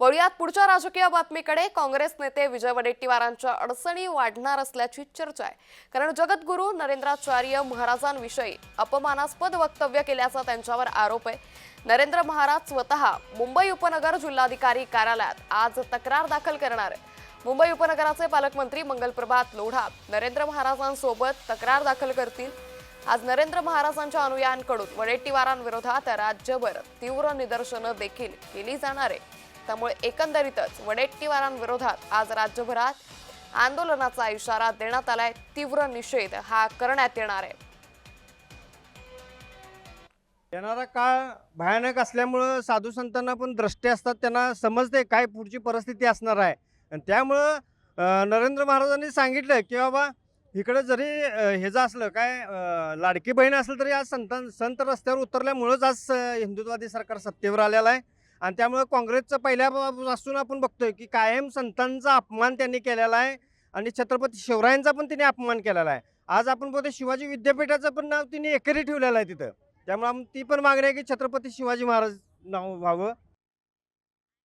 वळूयात पुढच्या राजकीय बातमीकडे. काँग्रेस नेते विजय वडेट्टीवारांच्या अडचणी वाढणार असल्याची चर्चा आहे. कारण जगद्गुरू नरेंद्राचार्य महाराजांविषयी अपमानास्पद वक्तव्य केल्याचा त्यांच्यावर आरोप आहे. नरेंद्र महाराज स्वतः मुंबई उपनगर जिल्हाधिकारी कार्यालयात आज तक्रार दाखल करणार आहे मुंबई उपनगराचे पालकमंत्री मंगलप्रभात लोढा नरेंद्र महाराजांसोबत तक्रार दाखल करतील. आज नरेंद्र महाराजांच्या अनुयायांकडून वडेट्टीवारांविरोधात राज्यभर तीव्र निदर्शनं देखील केली जाणार आहे त्यामुळे एकंदरीतच वडेट्टीवारांविरोधात आज राज्यभरात आंदोलनाचा इशारा देण्यात आलाय. तीव्र निषेध हा करण्यात येणार आहे. येणारा काळ भयानक असल्यामुळं साधू संतांना पण द्रष्टे असतात. त्यांना समजते काय पुढची परिस्थिती असणार आहे. आणि त्यामुळं नरेंद्र महाराजांनी सांगितलं की बाबा इकडं जरी ह्याचं असलं काय लाडकी बहीण असलं तरी आज संतां संत रस्त्यावर उतरल्यामुळंच आज हिंदुत्ववादी हिंदुत्वादी सरकार सत्तेवर आलेलं आहे. आणि त्यामुळं काँग्रेसचं पहिल्यापासून आपण बघतोय की कायम संतांचा अपमान त्यांनी केलेला आहे आणि छत्रपती शिवरायांचा पण त्यांनी अपमान केलेला आहे. आज आपण बघतो शिवाजी विद्यापीठाचं पण नाव तिने एकेरी ठेवलेलं आहे तिथं. त्यामुळे आम- ती पण मागणी आहे की छत्रपती शिवाजी महाराज नाव व्हावं.